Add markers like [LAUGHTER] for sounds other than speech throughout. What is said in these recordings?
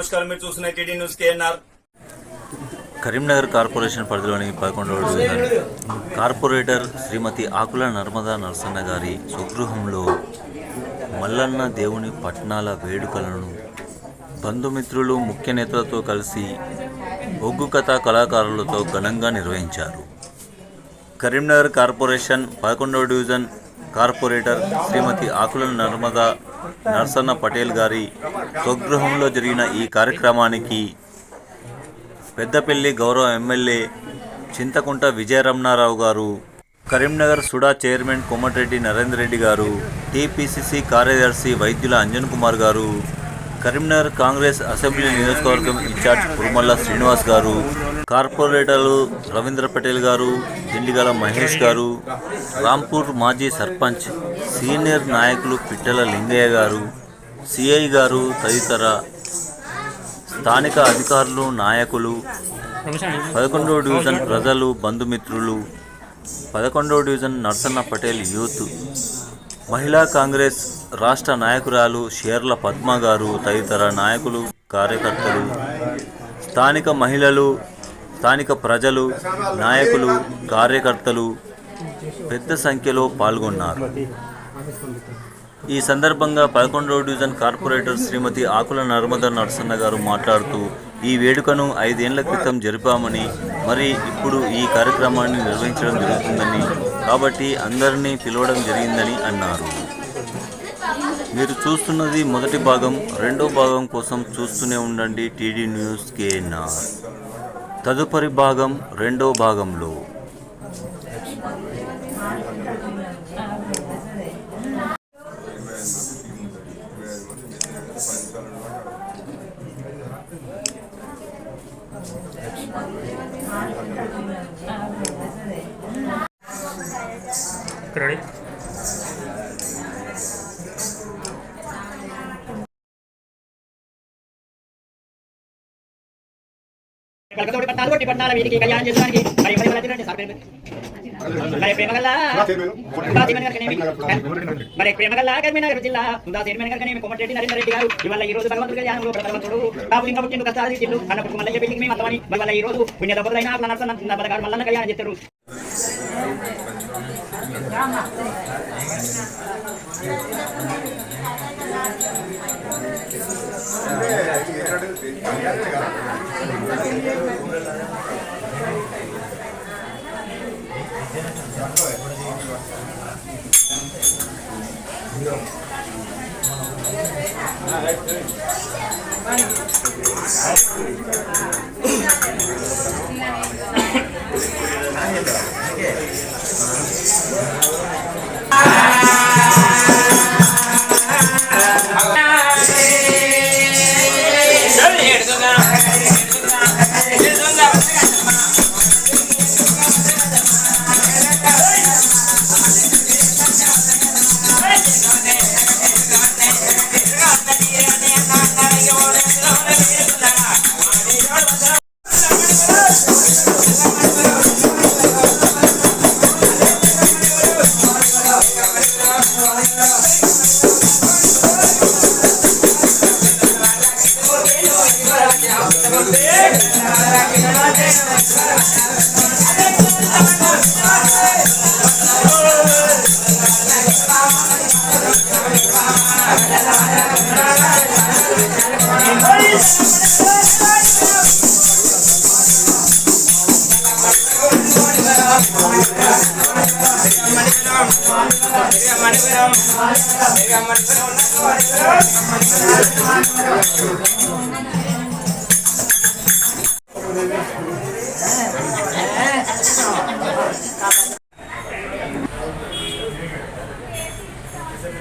నమస్కారం. మీరు చూస్తున్న TD news KNR. Karimnagar corporation పరిధిలోని పదకొండవ డివిజన్ కార్పొరేటర్ శ్రీమతి ఆకుల నర్మదా నరసన్న గారి స్వగృహంలో మల్లన్న దేవుని పట్నాల వేడుకలను బంధుమిత్రులు ముఖ్య నేతలతో కలిసి ఒగ్గు కథా కళాకారులతో ఘనంగా నిర్వహించారు. కరీంనగర్ కార్పొరేషన్ పదకొండవ డివిజన్ కార్పొరేటర్ శ్రీమతి ఆకుల నర్మదా నరసన్న పటేల్ గారి స్వగృహంలో జరిగిన ఈ కార్యక్రమానికి పెద్దపల్లి గౌరవ ఎమ్మెల్యే చింతకుంట విజయరమణారావు గారు కరీంనగర్ సుడా చైర్మన్ కోమటిరెడ్డి నరేందర్ రెడ్డి గారు టీపీసీసీ కార్యదర్శి వైద్యుల అంజన్ కుమార్ గారు కరీంనగర్ కాంగ్రెస్ అసెంబ్లీ నియోజకవర్గం ఇన్ఛార్జ్ కురుమల్ల శ్రీనివాస్ గారు కార్పొరేటర్లు రవీంద్ర పటేల్ గారు దిండిగల మహేష్ గారు రాంపూర్ మాజీ సర్పంచ్ సీనియర్ నాయకులు పిట్టల లింగయ్య గారు సిఐ గారు తదితర స్థానిక అధికారులు నాయకులు పదకొండవ డివిజన్ ప్రజలు బంధుమిత్రులు పదకొండవ డివిజన్ నర్సన్న పటేల్ యూత్ మహిళా కాంగ్రెస్ రాష్ట్ర నాయకురాలు షేర్ల పద్మ గారు తదితర నాయకులు కార్యకర్తలు స్థానిక మహిళలు స్థానిక ప్రజలు నాయకులు కార్యకర్తలు పెద్ద సంఖ్యలో పాల్గొన్నారు. ఈ సందర్భంగా పదకొండవ డివిజన్ కార్పొరేటర్ శ్రీమతి ఆకుల నర్మద నరసన్న గారు మాట్లాడుతూ ఈ వేడుకను ఐదేళ్ళ క్రితం జరిపామని మరి ఇప్పుడు ఈ కార్యక్రమాన్ని నిర్వహించడం జరుగుతుందని కాబట్టి అందరినీ పిలవడం జరిగిందని అన్నారు. మీరు చూస్తున్నది మొదటి భాగం రెండో భాగం కోసం చూస్తూనే ఉండండి టీడీ న్యూస్ కేఎన్ఆర్ తదుపరి భాగం రెండో భాగంలో. కలకతోటి పట్టాలు కొట్టి పట్టాల వీరికి కళ్యాణం చేసుకోవడానికి. మరి మరి మరి తినండి సార్ పేరు మరి ప్రేమగల్లా? మరి ప్రేమ కరీంనగర్ జిల్లా? సుధా చైర్మన్ గారికి నేమి కోమటిరెడ్డి నరేంద్ర రెడ్డి గారు. ఇవాళ ఈ రోజు భగవంతుడి కళ్యాణంలో భగవంతుడు బాబు ఇంకా పుట్టిండు కష్టాలు తీసిండు అన్నప్పుడు మల్లయ్య పెళ్ళికి మేము అత్తమని మరి ఈ రోజు పుణ్య దంపతులైన అట్లా మల్లన్న కళ్యాణం చేస్తారు. Thank you.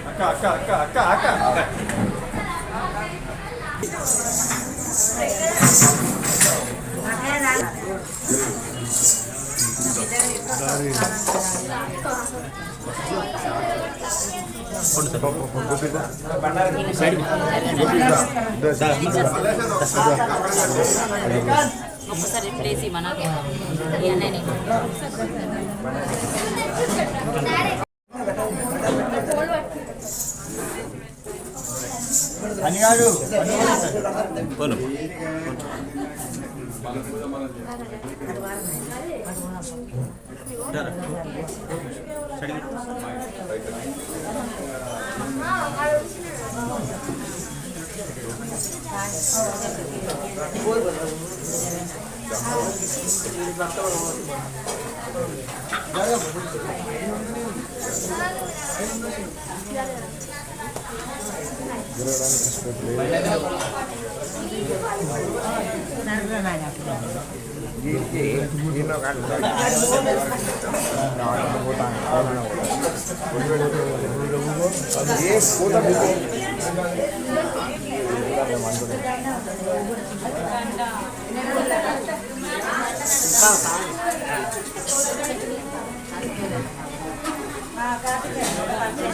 అక్క అక్క అక్క అక్క అక్క. ఒక్కసారి ప్లేస్ మనకి Gracias. ఈ అన్నయ్యని అని కాదు పోను మలేజానా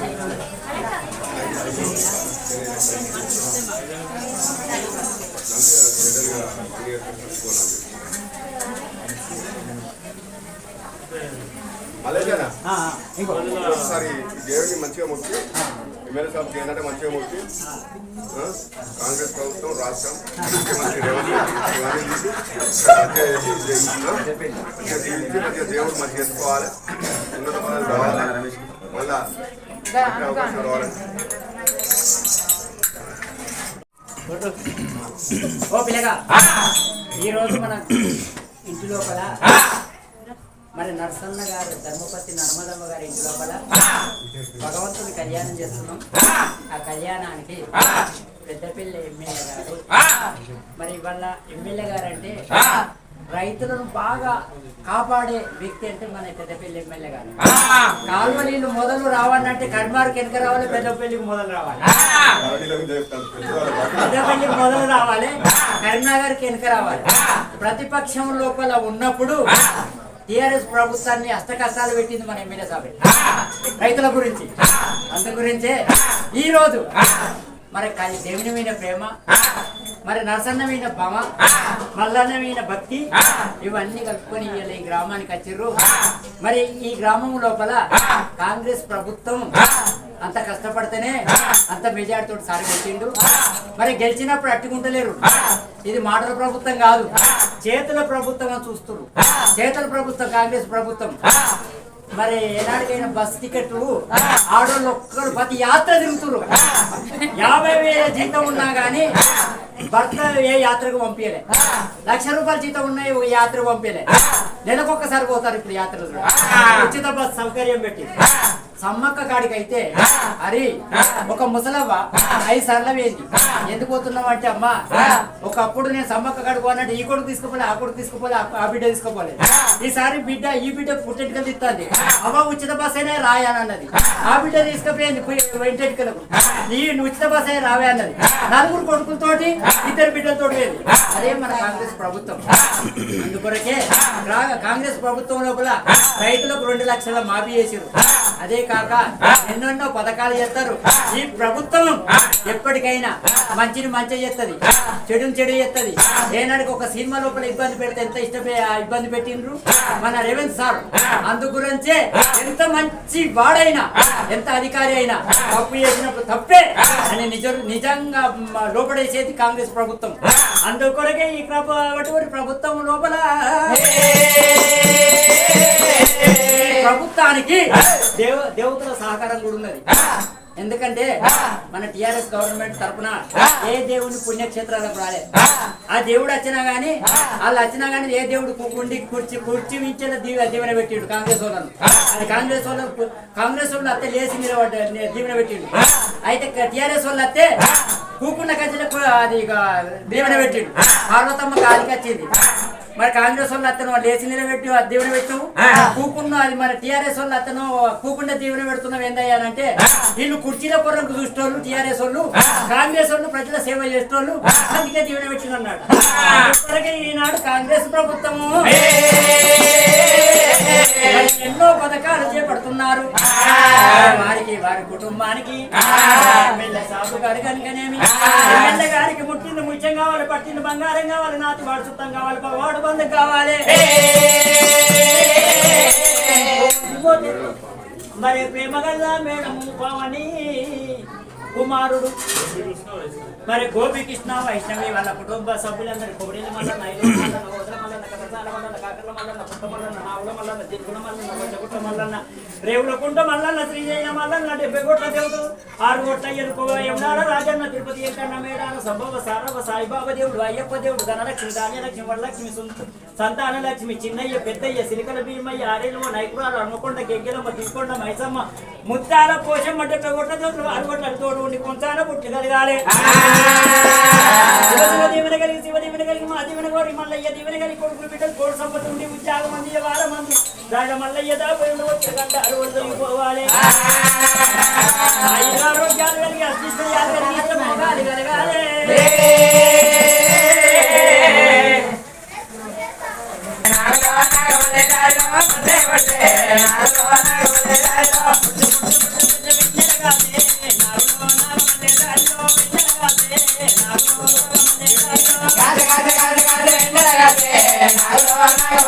ఒకసారి దేవుడిని మంచిగా మొక్కి ఎమ్మెల్యే సాబ్కి ఏంటంటే మంచిగా మొక్కి కాంగ్రెస్ ప్రభుత్వం రాష్ట్రం ముఖ్యమంత్రి రేవంత్ రెడ్డి ఇవన్నీ తీసి మంచిగా చేసి జయించిన మంచిగా జీవించి మంచిగా దేవుడు మంచిగా చేసుకోవాలి. ఉన్నత పదవి రావాలి మళ్ళా అవకాశం రావాలి. ఓ పిల్లగా ఈ రోజు మన ఇంటి లోపల మరి నరసన్న గారు ధర్మపతి నర్మదమ్మ గారి ఇంటి లోపల భగవంతుని కళ్యాణం చేస్తున్నాం. ఆ కళ్యాణానికి పెద్దపల్లి ఎమ్మెల్యే గారు. మరి ఇవాళ ఎమ్మెల్యే గారు అంటే రైతులను బాగా కాపాడే వ్యక్తి అంటే మన పెద్దపల్లి ఎమ్మెల్యే గారు. కాలువ నీళ్ళు మొదలు రావాలంటే కర్మారికి వెనక రావాలి పెద్దపల్లికి మొదలు రావాలి. పెద్దపల్లి మొదలు రావాలి కరీంనగర్కి వెనుక రావాలి. ప్రతిపక్షం లోపల ఉన్నప్పుడు టిఆర్ఎస్ ప్రభుత్వాన్ని అష్టకష్టాలు పెట్టింది మన ఎమ్మెల్యే సాబ్. రైతుల గురించి. అందు గురించే. ఈ రోజు మరి కలి- దేవుని మీద ప్రేమ మరి నరసన్న మీద భమ మల్లన్న మీద భక్తి ఇవన్నీ కలుపుకొని ఈ గ్రామానికి వచ్చిర్రు. మరి ఈ గ్రామం లోపల కాంగ్రెస్ ప్రభుత్వం అంత కష్టపడితేనే అంత మెజార్టీతో సారి పెట్టిండు మరి గెలిచినప్పుడు అట్టుకుంటలేరు. ఇది మాటల ప్రభుత్వం కాదు. చేతుల ప్రభుత్వం అని చూస్తున్నారు చేతుల ప్రభుత్వం కాంగ్రెస్ ప్రభుత్వం. మరి ఏనాడికైనా బస్ టికెట్లు ఆడోళ్ళు ఒక్కరు ప్రతి యాత్ర తిరుగుతున్నారు యాభై వేల జీతం ఉన్నా గానీ భర్త ఏ యాత్రకు పంపించలే లక్ష రూపాయల జీతం ఉన్నాయి ఒక యాత్రకు పంపించలే నెలకొక్కసారి పోతారు ఇప్పుడు యాత్రలు. ఉచిత బస్ సౌకర్యం పెట్టి సమ్మక్క కాడికి అయితే అరే ఒక ముసలవ్వ ఐదు సార్లు వేయింది ఎందుకు పోతున్నావు అంటే అమ్మా ఒకప్పుడు నేను సమ్మక్క కాడికి పోనంటే ఈ కొడుకు తీసుకుపోలే ఆ కొడుకు తీసుకుపోలే ఆ- బిడ్డ తీసుకోపోలే. ఈసారి బిడ్డ ఈ బిడ్డ పుట్టెంటికలు తిస్తుంది అవ్వ ఉచిత బస్ అయినా రాయానన్నది. ఆ. బిడ్డ తీసుకుపోయింది వెంటెంటికలకు. నీ ఉచిత బస్ అయినా రావే అన్నది నలుగురు కొడుకులతోటి ఇద్దరు బిడ్డలతో పోయింది అదే మన కాంగ్రెస్ ప్రభుత్వం. అందుకొరకే కాంగ్రెస్ ప్రభుత్వం లోపల రైతులకు రెండు లక్షల మాఫీ చేసారు అదే కాక ఎన్నెన్నో పథకాలు చేస్తారు. ఈ ప్రభుత్వం ఎప్పటికైనా మంచిని మంచి చేస్తుంది. చెడుని చెడు చేస్తుంది. ఏనాడికి ఒక సినిమా లోపల ఇబ్బంది పెడితే ఎంత ఇష్టమే ఇబ్బంది పెట్టిండ్రు? మన రేవంత్ సార్. అందు గురించే ఎంత మంచి వాడైనా ఎంత అధికారి అయినా తప్పు చేసినప్పుడు తప్పే అని నిజ నిజంగా లోపడేసేది కాంగ్రెస్ ప్రభుత్వం. అందుకొరకే ఈ ప్రభు అటువంటి ప్రభుత్వం లోపల ప్రభుత్వానికి దేవ దేవతల సహకారం కూడా ఉన్నది. ఎందుకంటే మన టిఆర్ఎస్ గవర్నమెంట్ తరపున ఏ దేవుని పుణ్యక్షేత్రాలకు రాలే. ఆ. దేవుడు వచ్చినా గానీ వాళ్ళు వచ్చినా గానీ ఏ దేవుడు కూకుండి కుర్చీ కుర్చీ మించిన దీవె దీవెన పెట్టిండు కాంగ్రెస్ వాళ్ళను. అది కాంగ్రెస్ వాళ్ళు కాంగ్రెస్ వాళ్ళు అత్తే లేచి నిలబడ్డ దీవెన పెట్టిండు. అయితే టిఆర్ఎస్ వాళ్ళు అత్తే కూకున్న కచ్చిలకు అది ఇక దీవెన పెట్టిండు. పార్వతమ్మ కాలికి వచ్చింది. మరి కాంగ్రెస్ వాళ్ళు అతను లేచి నిలబెట్టి ఆ దీవెన పెట్టావు? కూకున్న అది మరి టిఆర్ఎస్ వాళ్ళు అతను కూకుండా దీవెన పెడుతున్నావు ఏందయ్యానంటే వీళ్ళు కుర్చీల కొరకు చూసేటోళ్ళు టిఆర్ఎస్ వాళ్ళు కాంగ్రెస్ వాళ్ళు ప్రజల సేవ చేసేటోళ్ళు అందుకే దీవెన పెట్టిన అన్నాడు ఈనాడు కాంగ్రెస్ ప్రభుత్వము. ఎన్నో పథకాలు చేపడుతున్నారు. వారికి వారి కుటుంబానికి ఎమ్మెల్యే సాబు గారి కనుకనేమి గారికి ముట్టింది ముత్యం కావాలి పట్టింది బంగారం కావాలి నాతి వాడు సుత్తం కావాలి వాడు బంధం కావాలి. మరి ప్రేమగల్లా మేడం పవని కుమారుడు. మరి గోపికృష్ణ వైష్ణవి వాళ్ళ కుటుంబ సభ్యులందరూ కోడేలు మల్లన్న ఐదు మల్లన్న గోత్ర మల్లన్న మల్లన్న కాకర్ల మల్లన్న పుట్ట మల్లన్న నావుల మల్లన్న జిల్గుల మల్లన్న వంజగుట్ట మల్లన్న రేవులకుంట మల్లన్న శ్రీజయ మల్లన్న డెబ్బై కోట్ల దేవుడు ఆరు కోట్ల ఎరుకో యమునాల రాజన్న తిరుపతి ఎంకన్న మేడాన సంభవ సారవ సాయిబాబా దేవుడు అయ్యప్ప దేవుడు ధనలక్ష్మి ధాన్యలక్ష్మి వరలక్ష్మి సంతాన లక్ష్మి చిన్నయ్య పెద్దయ్య సిలికల భీమయ్య ఆరేళ్ళమ్మ నైపురాలు అనుకొండ గెగ్గెలమ్మ తీసుకొండ మైసమ్మ ముత్తాల పోషమ్మ డెబ్బై కోట్ల దేవుడు ఆరు కోట్ల తోడు ఉండి కొంచాన పుట్టి కలగాలి శివ శివ దీవెన కలిగి శివ దీవెన కలిగి మా దీవెన గోరి మల్లయ్య దీవెన కలిగి కొడుకులు బిడ్డలు కోడి సంపద ఉండి ఉద్యోగం అంది వార రాజ మల్లయ్య దాపై గంట అరవై పోవాలి. ఆరోగ్యాలు కలిగి అదృష్టయాలు కలిగి ఇష్టమోగాలి కలగాలి. శరణం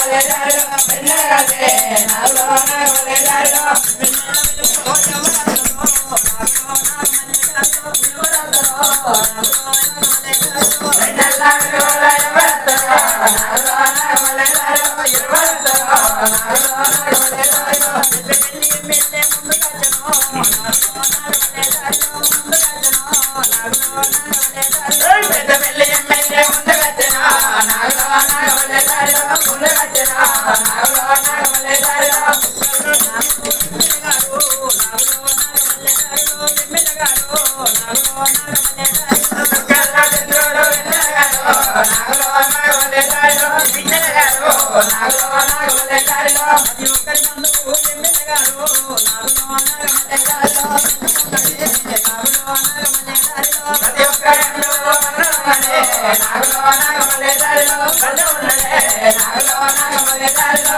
I'm ఎడారిలో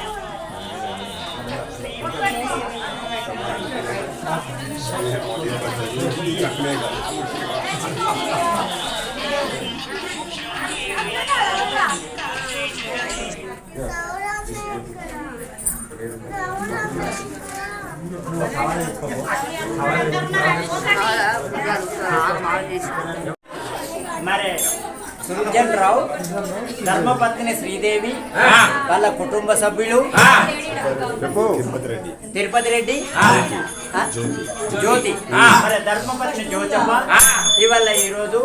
[LAUGHS] మరి సుర్జన్ రావు ధర్మపత్ని శ్రీదేవి వాళ్ళ కుటుంబ సభ్యులు తిరుపతి రెడ్డి ఆ? జ్యోతి. మరి ధర్మపత్ని జ్యోతమ్మ ఇవాళ ఈ రోజు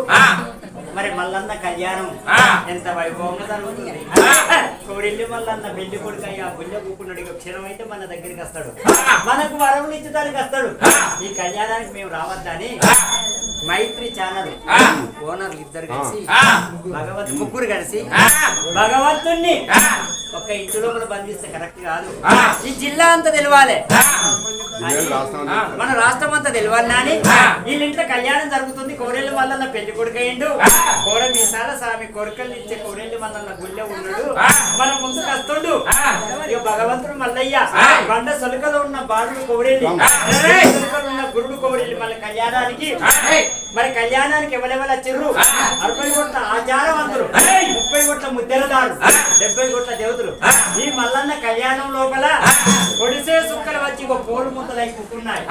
మరి మల్లన్న కళ్యాణం. ఎంత వైభవంగా జరుగుతుంది. కోడిల్లి మల్లన్న పెళ్ళి కొడుకు ఆ బుల్ల కూకున్నాడు. ఇక క్షణం అయితే మన దగ్గరికి వస్తాడు. మనకు వరములు ఇచ్చడానికి వస్తాడు. ఈ కళ్యాణానికి మేము రావద్దని మైత్రి ఛానల్. ఓనర్లు ఇద్దరు కలిసి భగవంతు ముగ్గురు కలిసి భగవంతుణ్ణి ఒక ఇంటి లోపల బంధిస్తే కరెక్ట్ కాదు. ఈ జిల్లా అంతా తెలవాలి. అని మన రాష్ట్రం అంతా తెలవాలి అని వీళ్ళ ఇంట్లో కళ్యాణం జరుగుతుంది. కోడేళ్ళు మల్లన్న పెళ్ళి కొడుకు అయ్యిండు. కోడ మీసాల స్వామి కోరికలు ఇచ్చే కోడేళ్ళు మల్లన్న గుళ్ళె ఉన్నాడు. మన ముందుకు వస్తుండు ఇక భగవంతుడు మల్లయ్య. బండ సొలకలో ఉన్న బాలుడు సొలకలో ఉన్న గురుడు కోడేళ్ళు. మన కళ్యాణానికి మరి కళ్యాణానికి ఎవరెవరు చిర్రు అరవై కోట్ల ఆచారవంతులు ముప్పై కోట్ల ముద్దెలదారు డెబ్బై కోట్ల దేవతలు. ఈ మల్లన్న కళ్యాణం లోపల ఒడిసే సుక్కలు వచ్చి ఒక పోలు ముద్దలై కూకున్నాయి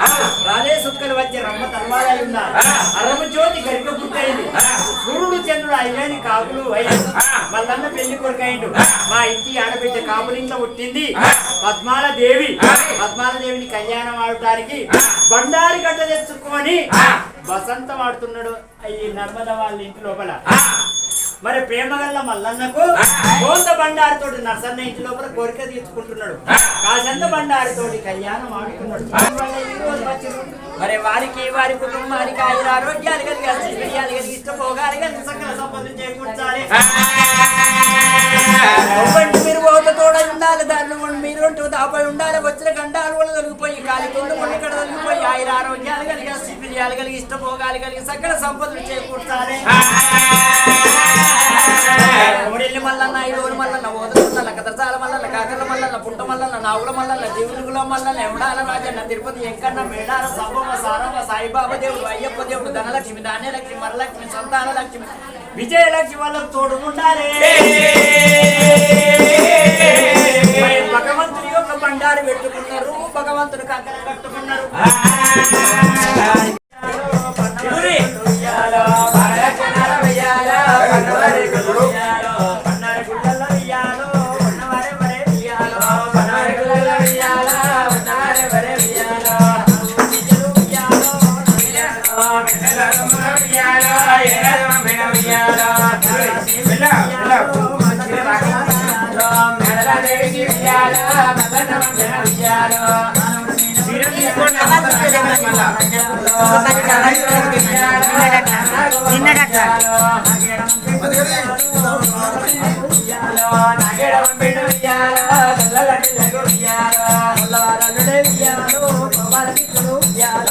రాలే సుక్కలు వచ్చి రమ్మ తలవాలై ఉన్నాయి అరవ జ్యోతి గరిక పుట్టయింది సూర్యుడు చంద్రుడు అయ్యాని కాపులు అయ్యాడు మల్లన్న పెళ్ళి కొడుకైండు. మా ఇంటి ఆడబిడ్డ కాపులింట్లో పుట్టింది పద్మాల దేవి పద్మాల దేవిని కళ్యాణం ఆడటానికి బండారి గడ్డ తెచ్చుకొని వసంతం ఆడుతున్నాడు ఈ నర్మద వాళ్ళ ఇంటి లోపల. మరి ప్రేమగల్ల మల్లన్నకు కోంత బండారితోటి నర్సన్న ఇంటి లోపల కోరిక తీర్చుకుంటున్నాడు. కాసంత బండారితోటి కళ్యాణం ఆడుతున్నాడు. మరి వారికి వారి కుటుంబానికి ఆయుర ఆరోగ్యాలు కలిగి ఐశ్వర్యాలు కలిగి ఇష్టపోగాలి కలిగి సకల సంపదలు చేకూర్చాలి. మీరు తోడ ఉండాలి దాన్ని మీరు దాపై ఉండాలి వచ్చిన గండాలు కూడా తొలగిపోయి కాలి ఉండి ఇక్కడ తొలగిపోయి ఆయుర ఆరోగ్యాలు కలిగి ఐశ్వర్యాలు కలిగి ఇష్టపోగాలి కలిగి సకల సంపదలు చేకూర్చాలి కోడెల్లి మల్లన్న ఐదుగురు మల్లన్న ఓదల కదర్చాల మల్లన్న కాకర్ల మల్లన్న పుట్ట మల్లన్న నాగుల మల్లన్న దేవుడుగుల మల్లన్న ఎవడాల రాజన్న తిరుపతి ఎంకన్న మేడార సంభవ సారమ్మ సాయిబాబా దేవుడు అయ్యప్ప దేవుడు ధనలక్ష్మి ధాన్యలక్ష్మి మరలక్ష్మి సంతాన లక్ష్మి విజయలక్ష్మి వాళ్ళకు తోడు ఉండాలి భగవంతుని యొక్క బండారు పెట్టుకున్నారు భగవంతుడు కంకర కట్టుకున్నారు. చిన్న డాక్టర్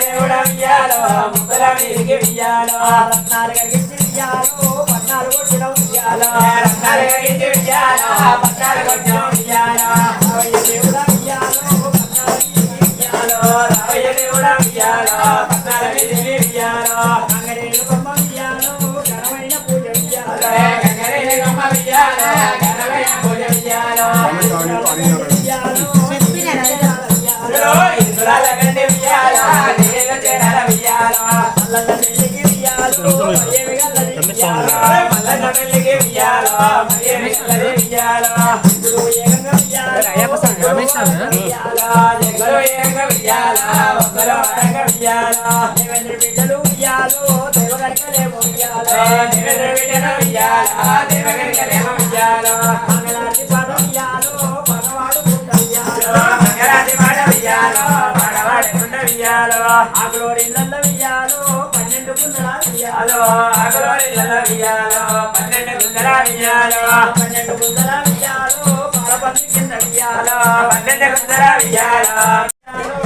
దేవుడు ఇయ్యాలో ముద్దల మీదికి ఇయ్యాలో రత్నాలు కలిగించి ఇయ్యాలో పట్నాలు కొట్టడం ఇయ్యాలో రత్నాలు కంటే ఇయ్యాలో వెన్నెలమ్మ ఉయ్యాలో, ఎర్రమ్మ ఉయ్యాలో, ఉయ్యాలో, మంచి ఉయ్యాలో, మెడలదేవికి ఉయ్యాలో, మదనమ్మ ఉయ్యాలో. పన్నెండు గుందరా వియ్యాలో పన్నెండు గుందరా వియ్యాలో పన్నెండు గుందరా వియ్యాలో పరపతి కింద వియ్యాలో పన్నెండు గుందరా వియ్యాలో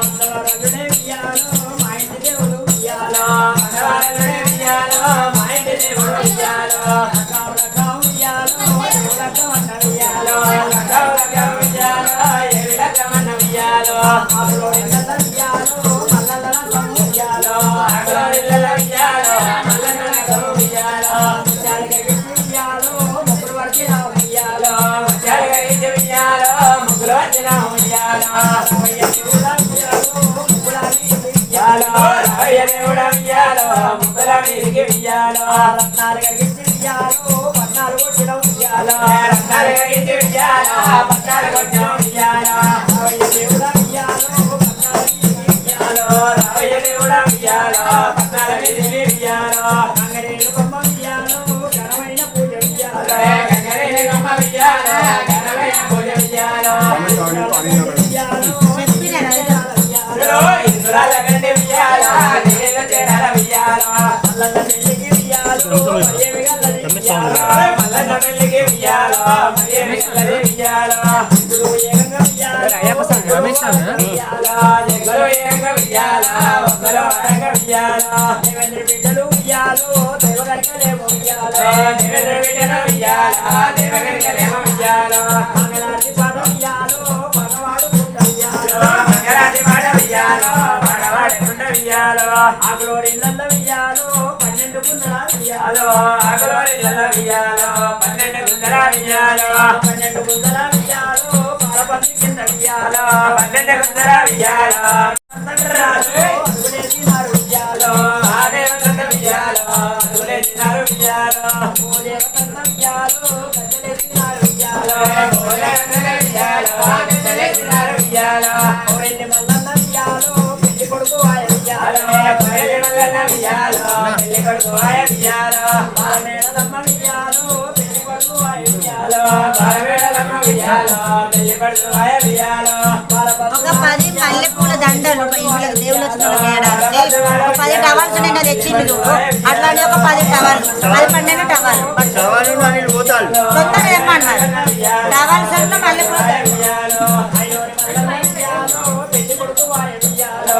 రత్నాలు గరిగిచ్చి వియ్యాలో పట్నాలు కొట్టిన వియ్యాలో రత్నాలు గరిగిచ్చి వియ్యాలో పట్నాలు కొట్టిన వియ్యాలో రామయ్య దేవుడా వియ్యాలో పట్నాలు పట్నాలు ఘనమైన పూజ వియ్యాలో గంగరేణు ఘనమైన పూజ వియ్యాలో ఇంద్రాల గండి వియ్యాలో నీల చేరాల మల్లన్న గల్లది మల్లన్న గల్లది ఏకంగా ఏకంగా దేవేంద్ర బిడ్డలు దేవేంద్ర బిడ్డలు పుట్ట వియ్యాలో ఆకులోరిళ్ళ వియ్యాలో పన్నెండు గుందల వియ్యాలో ఆకులోరిళ్ళ వియ్యాలో పన్నెండు గుందల వియ్యాలో పన్నెండు గుందల వియ్యాలో పరపంది కింద వియ్యాలో పన్నెండు గుందల వియ్యాలో వియ్యాలో వియ్యాలో అడుగులేసినారు వియ్యాలో ఓ దేవత వియ్యాలో వియ్యాలో ఓ దేవత మల్లన్న వియ్యాలో పెళ్ళి కొడుకు ఆయ వియ్యాలో బాలమేడలమ్మ వియ్యాలో పెళ్ళి కొడుకు ఆయ వియ్యాలో బాలమేడలమ్మ వియ్యాలో పెళ్ళి కొడుకు ఆయ వియ్యాలో ఒక పది మల్లెపూల దండలు ఇంట్లో దేవుళ్ళు వచ్చిన వాళ్ళకి వేయడానికి ఒక పది టవర్స్ నిన్న తెచ్చిండు చూడు అట్లాంటి ఒక పది టవర్లు పది పన్నెండు టవర్లు తొందరగా తెమ్మన్నారు టవర్స్ అంటే మల్లెపూల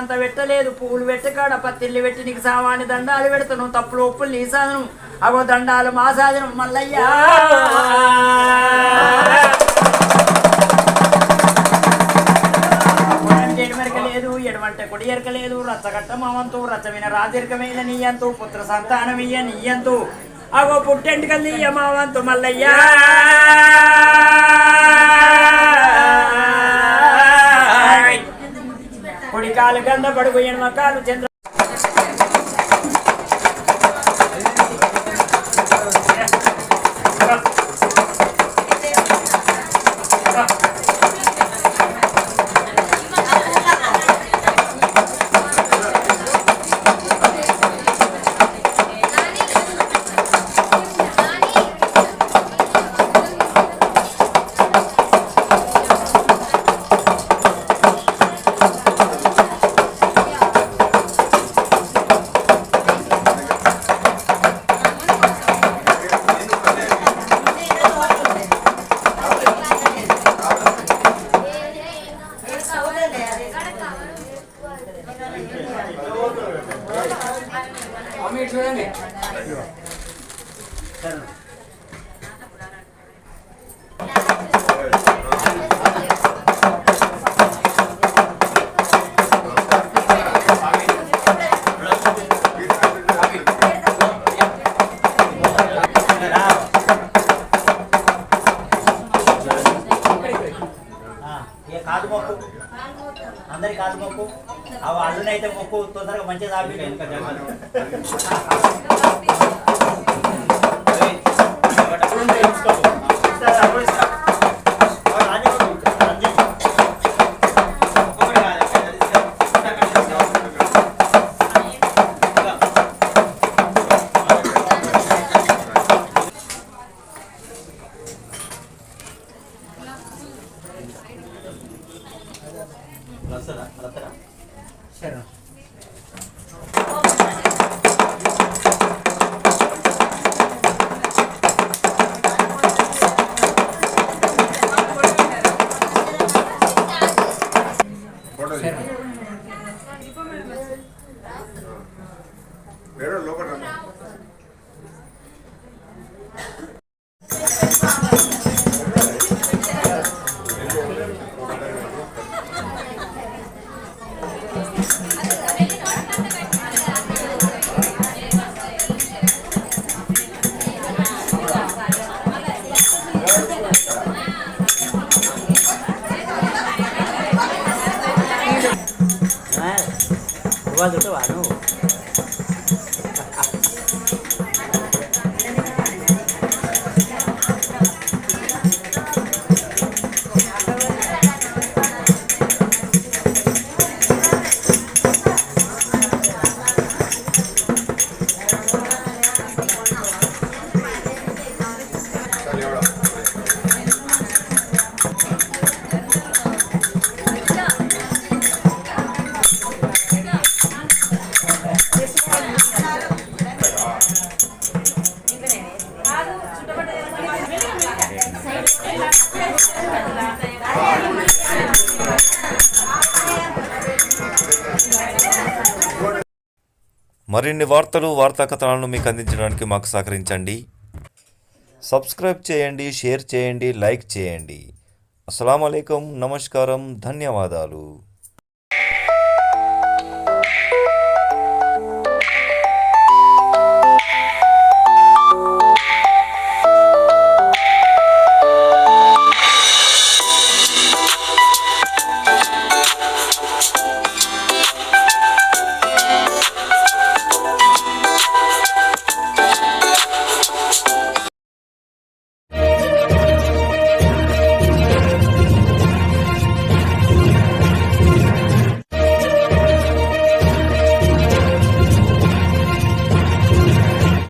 పెట్టినంత పెట్టలేదు పువ్వులు పెట్టకాడ పత్తిల్లు పెట్టి నీకు సామాన్య దండాలు పెడతాను. తప్పులు ఒప్పులు నీ సాధనం. అగో దండాలు మా సాధనం. మల్లయ్యా. కుడంటే లేదు ఎడమంటే కొడి ఎరక లేదు రచ్చగట్ట మావంతు రచ్చమైన రాజరికమైన నీయంతు పుత్ర సంతానమయ్య నీయంతు అగో పుట్టెంటుకలు నీయ మావంతు మల్లయ్యా. కాలు గంధ పడుగు ఎడమ కాలు చంద్ర మొక్కు వాడు సరే, మరిన్ని వార్తలు వార్తా కథనాలను మీకు అందించడానికి మాకు సహకరించండి. సబ్స్క్రైబ్ చేయండి షేర్ చేయండి లైక్ చేయండి. అస్సలం నమస్కారం ధన్యవాదాలు.